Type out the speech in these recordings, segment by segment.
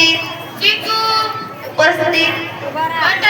उपस्थित चिकू उपस्थित बटाटे उपस्थित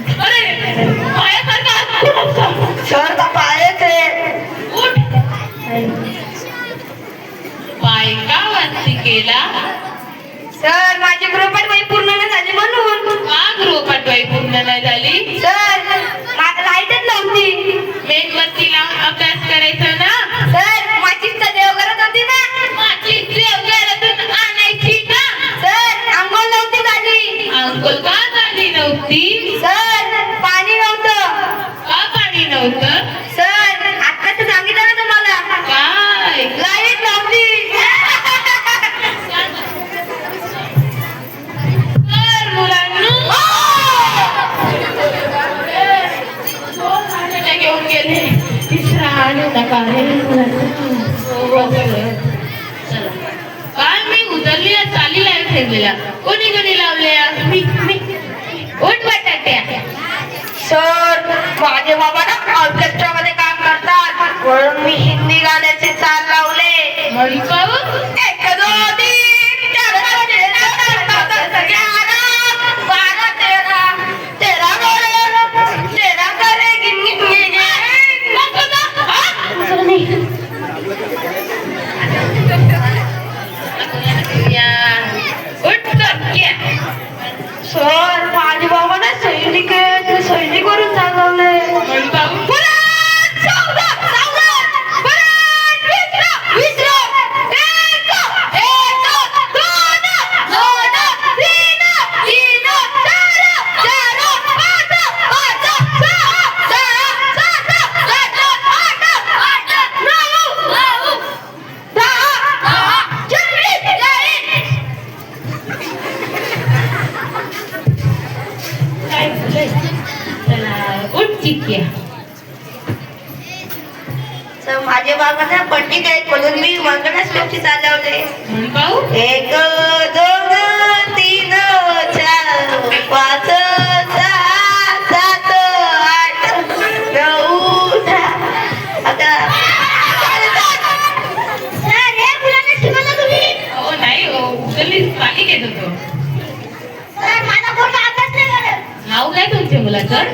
केला? सर माझी गृहपाठ वही पूर्ण नाही झाली म्हणून. का गृहपाठ बाई पूर्ण नाही झाली? सर लाईटच नव्हती. मेणबत्तीला अभ्यास करायचा काल मी उतरलेल्या चालीला ठेवलेल्या. कोणी कोणी लावल्या उठ बटाट्या. सर माझे बाबा ना ऑर्केस्ट्रामध्ये काम करतात. म्हणून मी हिंदी गाण्याचे चाल लावले. मग Look at the चिक्या तर माझे बाबा ना पंडित आहेत म्हणून मी मंगळाष्टकची चालवले मग पाहू. एक दोन तीन चार पाच सहा सात आठ नऊ हे हो नाही हो उचलली. पाणी घेत होतो सर माझा पोरगा अभ्यास नाही करत नाव काय तुमच्या मुलाचं?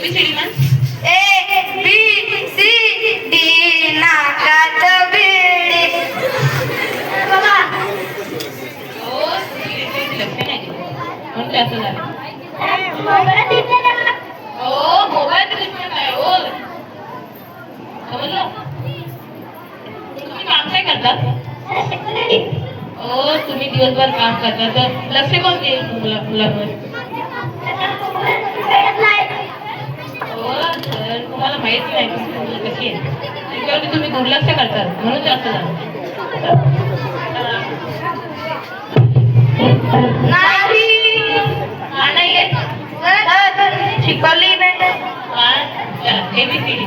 एबीसीडी म्हण ए बी सी डी नाकात बेडे बाबा हो लक्ष नाही असं झालं ना मोबाईल काय हो समजलं तुम्ही काम काय हो तुम्ही दिवसभर काम करता तर लक्ष कोण देईल मुलांवर हो तर तुम्हाला माहीत नाही मुलं कशी आहे? त्याच्यावरती तुम्ही दुर्लक्ष करतात म्हणून जास्त झालं. शिकवली नाही. एबीसीडी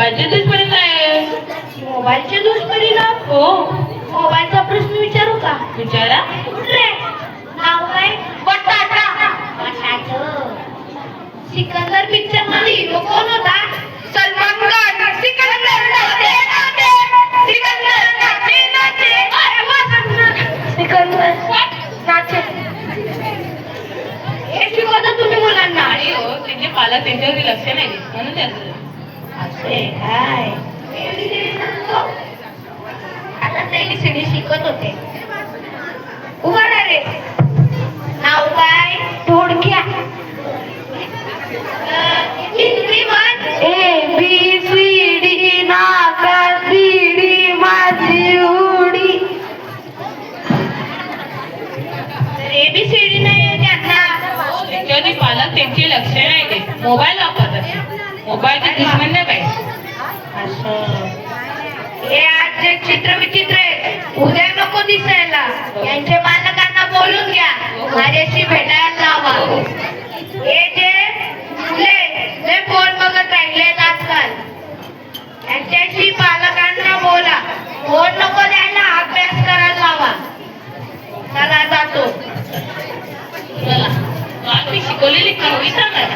मोबाईलचे दुष्परिणाम आहे? मोबाईलचे दुष्परिणाम हो. मोबाईलचा प्रश्न विचारू का? विचारा. रे नाव काय? बटाटा. बटाटं. सिकंदर पिक्चरमध्ये हिरो कोण होता? सलमान खान. सिकंदर नाचे नाचे सिकंदर नाचे नाचे. अरे वा. सिकंदर नाचे. हे शिकवता तुम्ही मुलांना. आणि हो त्यांचे पालक त्यांच्यावरती लक्ष नाही देत. म्हणून त्याचं असे काय आता ते ABCD शिकत होते उभा रे नाव काय थोडक्या Hindi A B C D नाका सी डी माझी उडी डी नाही त्यांना पालक त्यांचे लक्ष नाही मोबाईल वापरतात. मोबाईलचे दुश्मन नाही हे आजचे चित्र विचित्र आहे उद्या नको दिसायला. यांचे पालकांना बोलून घ्या. माझ्याशी भेटायला लावा. हे जे मुले जे फोन बघत राहिलेत आजकाल यांच्याशी पालकांना बोला. फोन नको द्यायला अभ्यास करायला लावा. चला जातो. चला. शिकवलेली सांगा